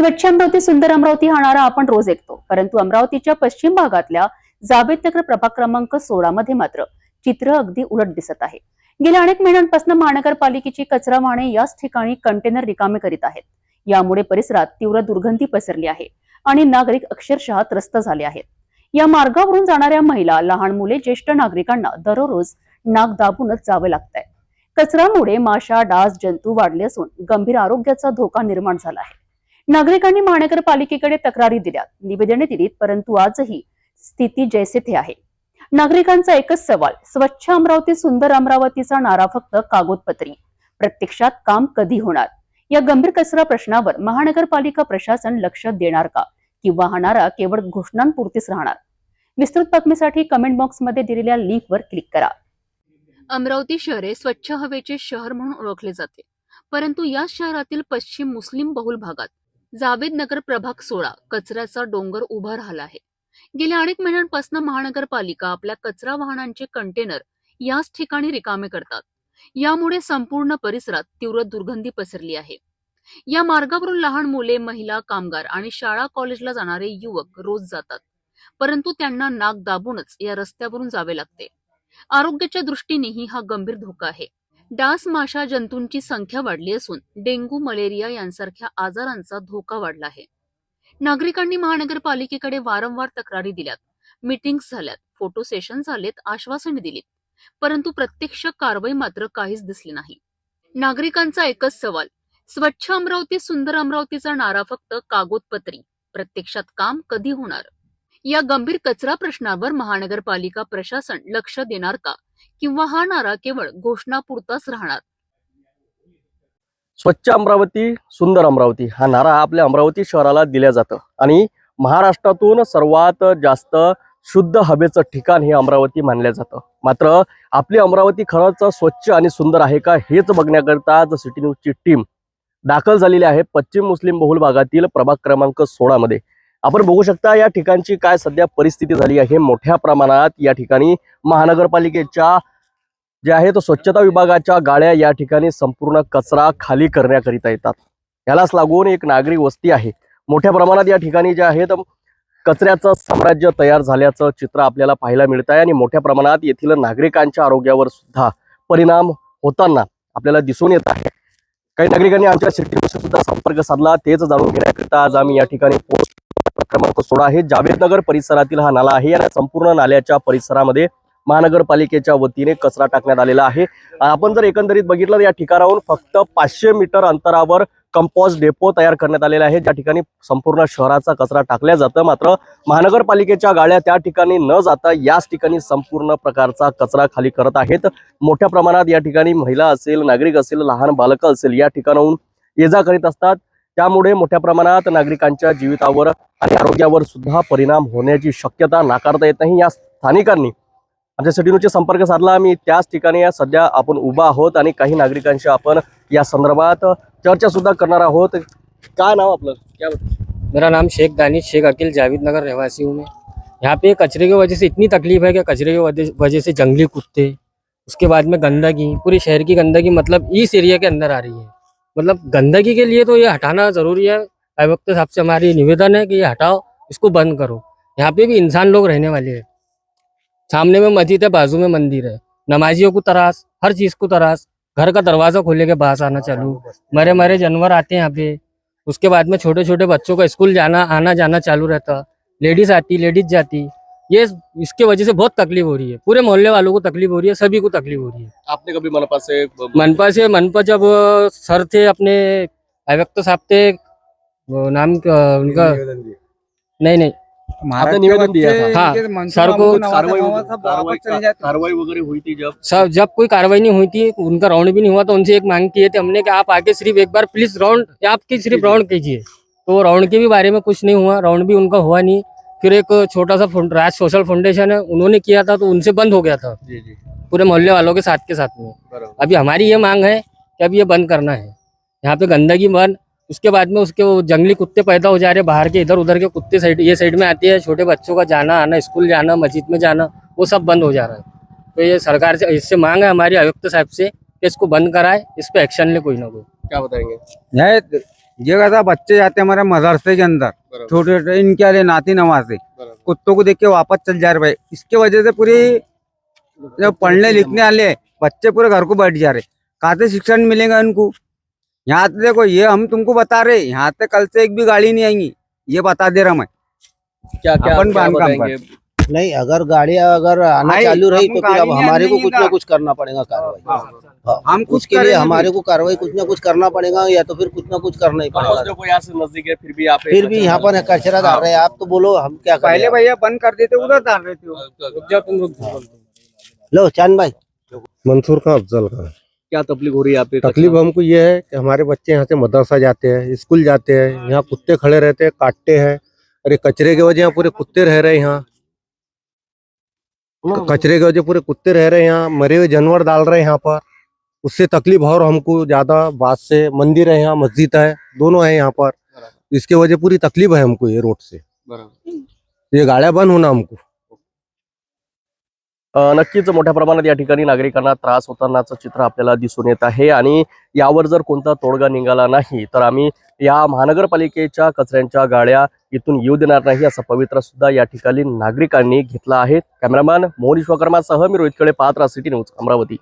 स्वच्छ अमरावती सुंदर अमरावती हा नारा आपण रोज ऐकतो. परंतु अमरावतीच्या पश्चिम भागातल्या जावेदनगर प्रभाग क्रमांक सोळा मध्ये मात्र चित्र अगदी उलट दिसत आहे. गेल्या अनेक महिन्यांपासून महानगरपालिकेची कचरा वाहने याच ठिकाणी कंटेनर रिकामे करीत आहेत. यामुळे परिसरात तीव्र दुर्गंधी पसरली आहे आणि नागरिक अक्षरशः त्रस्त झाले आहेत. या मार्गावरून जाणाऱ्या महिला लहान मुले ज्येष्ठ नागरिकांना दररोज नाक दाबूनच जावे लागत कचऱ्यामुळे माशा डास जंतू वाढले असून गंभीर आरोग्याचा धोका निर्माण झाला आहे. नागरिकांनी महानगरपालिकेकडे तक्रारी दिल्या निवेदने दिलीत परंतु आजही स्थिती जैसे थे आहे. नागरिकांचा एकच सवाल स्वच्छ अमरावती सुंदर अमरावतीचा नारा फक्त कागदपत्री. प्रत्यक्षात काम कधी होणार? या गंभीर कचरा प्रश्नावर महानगरपालिका प्रशासन लक्ष देणार का? किंवा हा नारा केवळ घोषणांपुरतीच राहणार? विस्तृत बातमीसाठी कमेंट बॉक्समध्ये दिलेल्या लिंकवर क्लिक करा. अमरावती शहर हे स्वच्छ हवेचे शहर म्हणून ओळखले जाते. परंतु या शहरातील पश्चिम मुस्लिम बहुल भागात जावेद नगर प्रभाग सोळा कचऱ्याचा डोंगर उभा राहिला आहे. गेल्या अनेक महिन्यांपासून महानगरपालिका आपल्या कचरा वाहनांचे कंटेनर याच ठिकाणी रिकामे करतात. यामुळे संपूर्ण परिसरात तीव्र दुर्गंधी पसरली आहे. या मार्गावरून लहान मुले महिला कामगार आणि शाळा कॉलेजला जाणारे युवक रोज जातात. परंतु त्यांना नाक दाबूनच या रस्त्यावरून जावे लागते. आरोग्याच्या दृष्टीनेही हा गंभीर धोका आहे. डास माशा जंतूंची संख्या वाढली असून डेंग्यू मलेरिया यांसारख्या आजारांचा धोका वाढला आहे. नागरिकांनी महानगरपालिकेकडे वारंवार तक्रारी दिल्यात. मीटिंग्स झाल्यात. फोटो सेशन झालेत आश्वासने दिलीत. परंतु प्रत्यक्ष कारवाई मात्र काहीच दिसली नाही. नागरिकांचा एकच सवाल स्वच्छ अमरावती सुंदर अमरावतीचा नारा फक्त कागदपत्री. प्रत्यक्षात काम कधी होणार? या गंभीर कचरा प्रश्नावर महानगरपालिका प्रशासन लक्ष देणार का? किंवा हा नारा केवळ घोषणापुरताच राहणार? स्वच्छ अमरावती सुंदर अमरावती. हा नारा आपल्या अमरावती शहराला दिला जातं. आणि महाराष्ट्रातून सर्वात जास्त शुद्ध हवेचं ठिकाण हे अमरावती मानलं जातं. मात्र आपली अमरावती खरंच स्वच्छ आणि सुंदर आहे का हेच बघण्याकरता आज सिटी न्यूजची टीम दाखल झालेली आहे पश्चिम मुस्लिम बहुल भागातील प्रभाग क्रमांक सोळामध्ये आपण बघू शकता या ठिकाणची काय सध्या परिस्थिती झाली आहे. मोठ्या प्रमाणात या ठिकाणी महानगरपालिकेच्या जे आहे तो स्वच्छता विभागाच्या गाड्या या ठिकाणी संपूर्ण कचरा खाली करण्याकरिता येतात. यालाच लागून एक नागरी वस्ती आहे. मोठ्या प्रमाणात या ठिकाणी जे आहे कचऱ्याचं साम्राज्य तयार झाल्याचं चित्र आपल्याला पाहायला मिळत आहे आणि मोठ्या प्रमाणात येथील नागरिकांच्या आरोग्यावर सुद्धा परिणाम होताना आपल्याला दिसून येत आहे. काही नागरिकांनी आमच्या सिटी सुद्धा संपर्क साधला तेच जाणून घेण्याकरिता आज आम्ही या ठिकाणी क्रमांक सोळा आहे. जावेदनगर परिसरातील हा नाला आहे. या संपूर्ण नाल्याच्या परिसरामध्ये महानगरपालिकेच्या वतीने कचरा टाकण्यात आलेला आहे. आपण जर एकंदरीत बघितलं तर या ठिकाणाहून फक्त पाचशे मीटर अंतरावर कंपोस्ट डेपो तयार करण्यात आलेला आहे. ज्या ठिकाणी संपूर्ण शहराचा कचरा टाकल्या जातं. मात्र महानगरपालिकेच्या गाड्या त्या ठिकाणी न जाता याच ठिकाणी संपूर्ण प्रकारचा कचरा खाली करत आहेत. मोठ्या प्रमाणात या ठिकाणी महिला असेल नागरिक असेल लहान बालकं असेल या ठिकाणाहून ये जा करीत असतात. त्यामुळे मोठ्या प्रमाणात नागरिकांच्या जीवितावर आणि आरोग्यावर सुद्धा परिणाम होण्याची शक्यता नाकारता येत नाही. या स्थानिकांनी आमच्यासाठी संपर्क साधला. आम्ही त्याच ठिकाणी सध्या आपण उभा आहोत आणि काही नागरिकांशी आपण या संदर्भात चर्चा सुद्धा करणार आहोत. काय नाव आपलं? क्या मेरा नाम शेख दानिश शेख अकील जावेद नगर रहवासी हूँ मैं। यहाँ पे कचरे की वजह से इतनी तकलीफ है कि कचरे की वजह- से जंगली कुत्ते उसके बाद में गंदगी पूरे शहर की गंदगी मतलब इस एरिया के अंदर आ रही है। मतलब गंदगी के लिए तो ये हटाना ज़रूरी है। अभिवक्त साहब से हमारी निवेदन है कि ये हटाओ, इसको बंद करो। यहाँ पे भी इंसान लोग रहने वाले हैं। सामने में मस्जिद है, बाजू में मंदिर है। नमाजियों को तरास, हर चीज़ को तरास। घर का दरवाज़ा खोले के बाहर आना चालू। मरे मरे जानवर आते हैं यहाँ पे। उसके बाद में छोटे छोटे बच्चों का स्कूल जाना आना जाना चालू रहता। लेडीज़ आती, लेडीज़ जाती। ये इसके वजह से बहुत तकलीफ़ हो रही है। पूरे मोहल्ले वालों को तकलीफ़ हो रही है सभी को तकलीफ़ हो रही है। आपने कभी मनपा से मनपा से मनपा जब सर थे अपने आयुक्त साहब थे नाम उनका नहीं नहीं। आपने निवेदन दिया था? हाँ, सर को कार्रवाई वगैरह हुई थी जब? सब जब कोई कार्रवाई नहीं हुई थी उनका राउंड भी नहीं हुआ तो उनसे एक मांग किए थे हमने कि आप आके सिर्फ़ एक बार प्लीज़ राउंड आपकी सिर्फ़ राउंड कीजिए। तो राउंड के भी बारे में कुछ नहीं हुआ राउंड भी उनका हुआ नहीं। फिर एक छोटा सा फुंड- राज सोशल फाउंडेशन है उन्होंने किया था तो उनसे बंद हो गया था। जी जी। पूरे मोहल्ले वालों के साथ के साथ में। अभी हमारी ये मांग है कि अब ये बंद करना है। यहाँ पे गंदगी बंद उसके बाद में उसके वो जंगली कुत्ते पैदा हो जा रहे हैं बाहर के इधर उधर के कुत्ते साइड ये साइड में आते हैं छोटे बच्चों का जाना आना स्कूल जाना मस्जिद में जाना वो सब बंद हो जा रहा है। तो ये सरकार से इससे मांग है हमारी आयुक्त साहब से कि इसको बंद कराए इस पर एक्शन ले कोई ना कोई। क्या बताएँगे? नहीं ये कैसा बच्चे जाते हैं हमारे मदरसे के अंदर। छोटे छोटे इनके वाले नाती नवासे कुत्तों को देख के वापस चल जा रहे भाई। इसके वजह से पूरी जो पढ़ने लिखने वाले बच्चे पूरे घर को बैठ जा रहे। कहाँ से शिक्षण मिलेगा इनको। यहाँ से देखो ये हम तुमको बता रहे यहाँ से कल से एक भी गाड़ी नहीं आएँगी। ये बता दे रहा मैं। क्या क्या अपन क्या बताएँगे? नहीं अगर गाड़ियाँ अगर आना चालू रही तो फिर अब हमारे को कुछ ना कुछ करना पड़ेगा कार्रवाई। हाँ, हम कुछ उसके लिए हमारे को कार्रवाई कुछ ना कुछ करना पड़ेगा या तो फिर कुछ ना कुछ करना ही पड़ेगा। जो कोई यहाँ से नज़दीक है फिर भी आप फिर भी यहाँ पर कचरा डाल रहे हैं आप तो बोलो हम क्या पहले भैया बंद कर देते उधर डाल रहे थे वो। रुक जाओ तुम रुक जाओ लो चाँद भाई। मंसूर का अफजल का क्या तकलीफ़ हो रही है पे तकलीफ़ हमको ये है कि हमारे बच्चे यहाँ से मदरसा जाते हैं स्कूल जाते हैं यहाँ कुत्ते खड़े रहते हैं काटते हैं। अरे कचरे की वजह यहाँ पूरे कुत्ते रह रहे हैं यहाँ। कचरे की वजह पूरे कुत्ते रह रहे हैं यहाँ मरे हुए जानवर डाल रहे हैं यहाँ पर। उससे तकलीफ और हमको ज्यादा बात से मंदिर है यहाँ मस्जिद है दोनों है यहाँ पर। इसके वजह पूरी तकलीफ है हमको ये रोड से। ये गाड्या बंद होना हमको। नक्कीच मोठ्या प्रमाणात या ठिकाणी नागरिकांना त्रास होतानाचं चित्र आपल्याला दिसून येत आहे आणि यावर जर कोणता तोडगा निघाला नाही तर आम्ही या महानगरपालिकेच्या कचऱ्यांच्या गाड्या इथून येऊ देणार नाही असा पवित्रा सुद्धा या ठिकाणी नागरिकांनी घेतला आहे. कॅमेरामॅन मोहन विश्वकर्मासह मी रोहित कडे पाहत राहा सिटी न्यूज अमरावती.